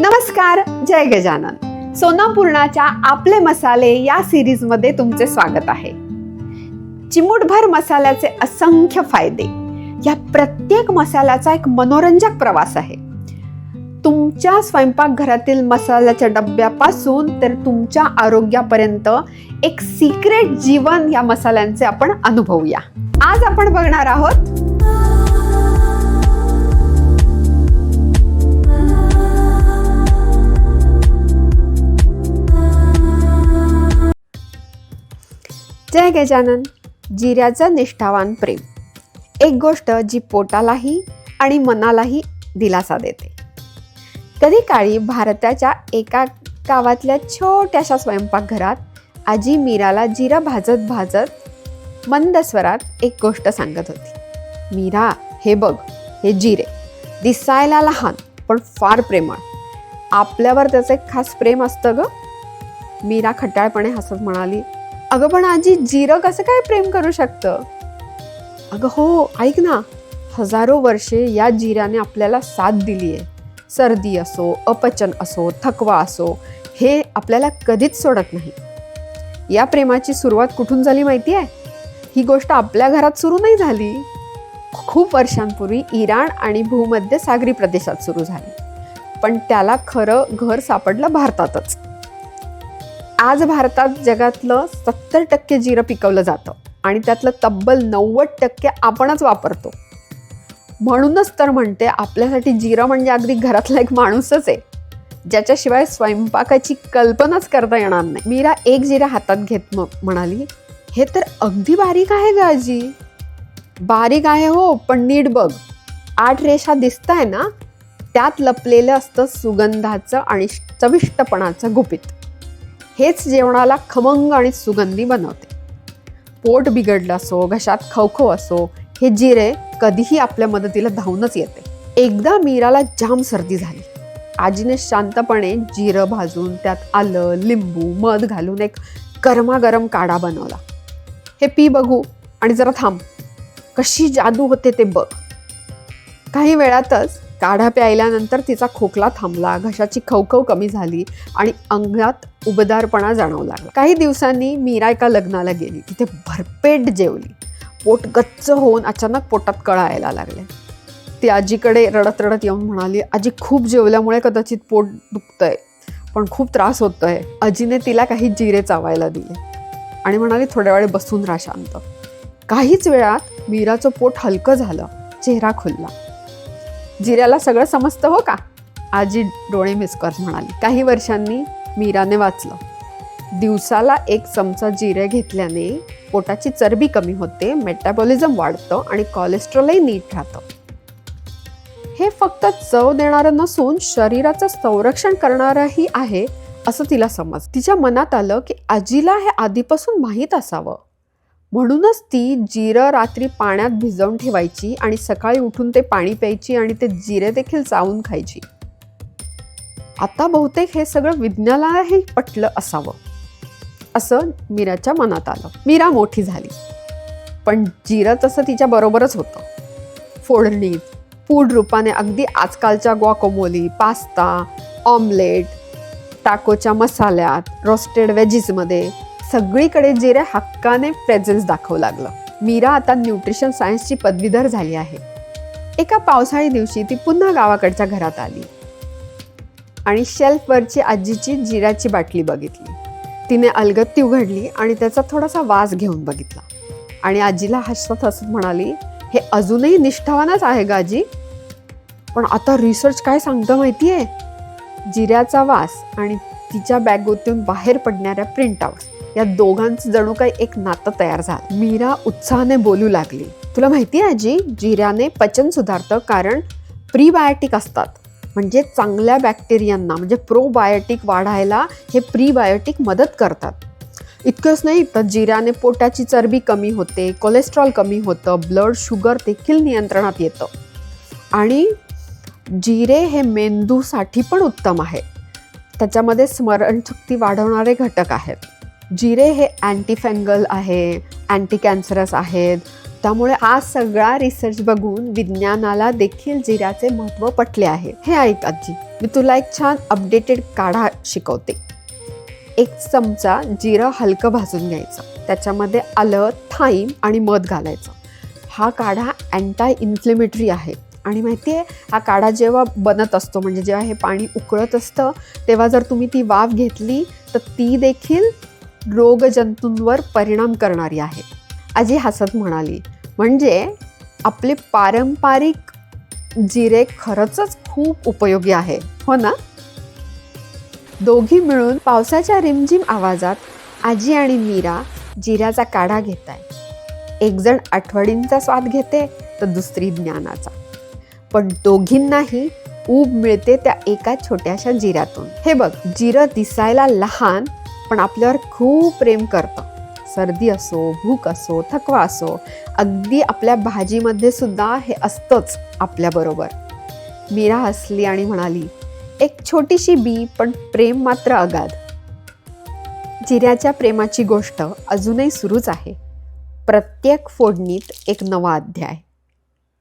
नमस्कार जय गजानन. सोनापूर्णाच्या आपले मसाले या सिरीजमध्ये तुमचे स्वागत आहे. चिमूटभर मसाल्याचे असंख्य फायदे. या प्रत्येक मसाल्याचा एक मनोरंजक प्रवास आहे. तुमच्या स्वयंपाकघरातील मसाल्याच्या डब्यापासून तर तुमच्या आरोग्यापर्यंत एक सिक्रेट जीवन या मसाल्यांचे आपण अनुभवूया. आज आपण बघणार आहोत जय गजानन. जिऱ्याचं निष्ठावान प्रेम. एक गोष्ट जी पोटालाही आणि मनालाही दिलासा देते. कधी काळी भारताच्या एका गावातल्या छोट्याशा स्वयंपाकघरात आजी मीराला जिरं भाजत भाजत मंद स्वरात एक गोष्ट सांगत होती. मीरा हे बघ हे जिरे. दिसायला लहान पण फार प्रेमळ. आपल्यावर त्याचं एक खास प्रेम असतं ग. मीरा खट्याळपणे हसत म्हणाली अगं पण आजी जिरं कसं काय प्रेम करू शकतं? अगं हो ऐक ना. हजारो वर्षे या जिऱ्याने आपल्याला साथ दिली आहे सर्दी असो अपचन असो थकवा असो हे आपल्याला कधीच सोडत नाही. या प्रेमाची सुरुवात कुठून झाली माहिती आहे ही गोष्ट आपल्या घरात सुरू नाही झाली. खूप वर्षांपूर्वी इराण आणि भूमध्य सागरी प्रदेशात सुरू झाली. पण त्याला खरं घर सापडलं भारतातच. आज भारतात जगातलं सत्तर टक्के जिरं पिकवलं जातं आणि त्यातलं तब्बल नव्वद टक्के आपणच वापरतो. म्हणूनच तर म्हणते आपल्यासाठी जिरं म्हणजे अगदी घरातला एक माणूसच आहे. ज्याच्याशिवाय स्वयंपाकाची कल्पनाच करता येणार नाही. मीरा एक जिरा हातात घेत मग म्हणाली हे तर अगदी बारीक आहे ग आजी. बारीक आहे हो पण नीट बघ. आठ रेषा दिसत आहे ना त्यात लपलेलं असतं सुगंधाचं आणि चविष्टपणाचं गुपित. हेच जेवणाला खमंग आणि सुगंधी बनवते. पोट बिघडलं असो घशात खवखव असो हे जिरे कधीही आपल्या मदतीला धावूनच येते. एकदा मीराला जाम सर्दी झाली. आजीने शांतपणे जिरं भाजून त्यात आलं लिंबू मध घालून एक गरमागरम काढा बनवला. हे पी बघू आणि जरा थांब. कशी जादू होते ते बघ. काही वेळातच काढा प्यायल्यानंतर तिचा खोकला थांबला घशाची खवखव कमी झाली आणि अंगात उबदारपणा जाणवू लागला. काही दिवसांनी मीरा एका लग्नाला गेली. तिथे भरपेट जेवली. पोट गच्च होऊन अचानक पोटात कळा यायला लागले ती आजीकडे रडत रडत येऊन म्हणाली आजी खूप जेवल्यामुळे कदाचित पोट दुखतंय पण खूप त्रास होतोय. आजीने तिला काही जिरे चावायला दिले. आणि म्हणाली थोड्या वेळ बसून राहा शांत. काहीच वेळात मीराचं पोट हलकं झालं. चेहरा खुलला. जिऱ्याला सगळं समजतं हो का? आजी डोळे मिसकत म्हणाली. काही वर्षांनी मीराने वाचलं. दिवसाला एक चमचा जिरे घेतल्याने पोटाची चरबी कमी होते मेटाबॉलिझम वाढतं आणि कोलेस्ट्रॉलही नीट राहतं. हे फक्त चव देणारं नसून शरीराचं संरक्षण करणारंही आहे असं तिला समज तिच्या मनात आलं की आजीला हे आधीपासून माहीत असावं. म्हणूनच ती जिरं रात्री पाण्यात भिजवून ठेवायची आणि सकाळी उठून ते पाणी प्यायची आणि ते जिरे देखील चावून खायची. आता बहुतेक हे सगळं विज्ञानालाही पटलं असावं. असं मीराच्या मनात आलं. मीरा मोठी झाली. पण जिरं तसं तिच्या बरोबरच होतं. फोडणी फूड रूपाने अगदी आजकालच्या ग्वाकोमोली पास्ता ऑमलेट टाकोच्या मसाल्यात रोस्टेड वेजीसमध्ये सगळीकडे जिरे हक्काने प्रेझेन्स दाखवू लागलं. मीरा आता न्यूट्रिशन सायन्सची पदवीधर झाली आहे. एका पावसाळी दिवशी ती पुन्हा गावाकडच्या घरात आली. आणि शेल्फवरची आजीची जिऱ्याची बाटली बघितली. तिने अलगत्ती उघडली आणि त्याचा थोडासा वास घेऊन बघितला. आणि आजीला हसत हसत म्हणाली हे अजूनही निष्ठावानच आहे ग आजी. पण आता रिसर्च काय सांगतं माहिती आहे जिऱ्याचा वास आणि तिच्या बॅगोतून बाहेर पडणाऱ्या प्रिंट या दोघांचं जणू काही एक नातं तयार झालं. मीरा उत्साहाने बोलू लागली. तुला माहिती आहे आजी जिऱ्याने पचन सुधारतं कारण प्रीबायोटिक असतात. म्हणजे चांगल्या बॅक्टेरियांना म्हणजे प्रोबायोटिक वाढायला हे प्रीबायोटिक मदत करतात. इतकंच नाही तर जिऱ्याने पोटाची चरबी कमी होते कोलेस्ट्रॉल कमी होतं ब्लड शुगर देखील नियंत्रणात येतं. आणि जिरे हे मेंदूसाठी पण उत्तम आहे. त्याच्यामध्ये स्मरणशक्ती वाढवणारे घटक आहेत. जिरे हे अँटीफँगल आहे अँटी कॅन्सरस आहेत. त्यामुळे हा सगळा रिसर्च बघून विज्ञानाला देखील जिऱ्याचे महत्त्व पटले आहे. हे ऐक आजी मी तुला एक छान अपडेटेड काढा शिकवते. एक चमचा जिरं हलकं भाजून घ्यायचं. त्याच्यामध्ये आलं थाईम आणि मध घालायचं. हा काढा अँटाय इन्फ्लेमेटरी आहे. आणि माहिती आहे हा काढा जेव्हा बनत असतो म्हणजे जेव्हा हे पाणी उकळत असतं तेव्हा जर तुम्ही ती वाफ घेतली तर ती देखील रोगजंतूंवर परिणाम करणारी आहे. आजी हसत म्हणाली म्हणजे आपले पारंपरिक जिरे खरंच खूप उपयोगी आहे हो ना? दोघी मिळून पावसाच्या रिमझिम आवाजात आजी आणि मीरा जिऱ्याचा काढा घेत आहे एकजण आठवडींचा स्वाद घेते तर दुसरी ज्ञानाचा. पण दोघींनाही ऊब मिळते त्या एका छोट्याशा जिऱ्यातून. हे बघ जिरं दिसायला लहान पण आपल्यावर खूप प्रेम करतं. सर्दी असो भूक असो थकवा असो अगदी आपल्या भाजीमध्ये सुद्धा हे असतंच आपल्याबरोबर मीरा हसली आणि म्हणाली एक छोटीशी बी पण प्रेम मात्र अगाध. जिऱ्याच्या प्रेमाची गोष्ट अजूनही सुरूच आहे. प्रत्येक फोडणीत एक नवा अध्याय.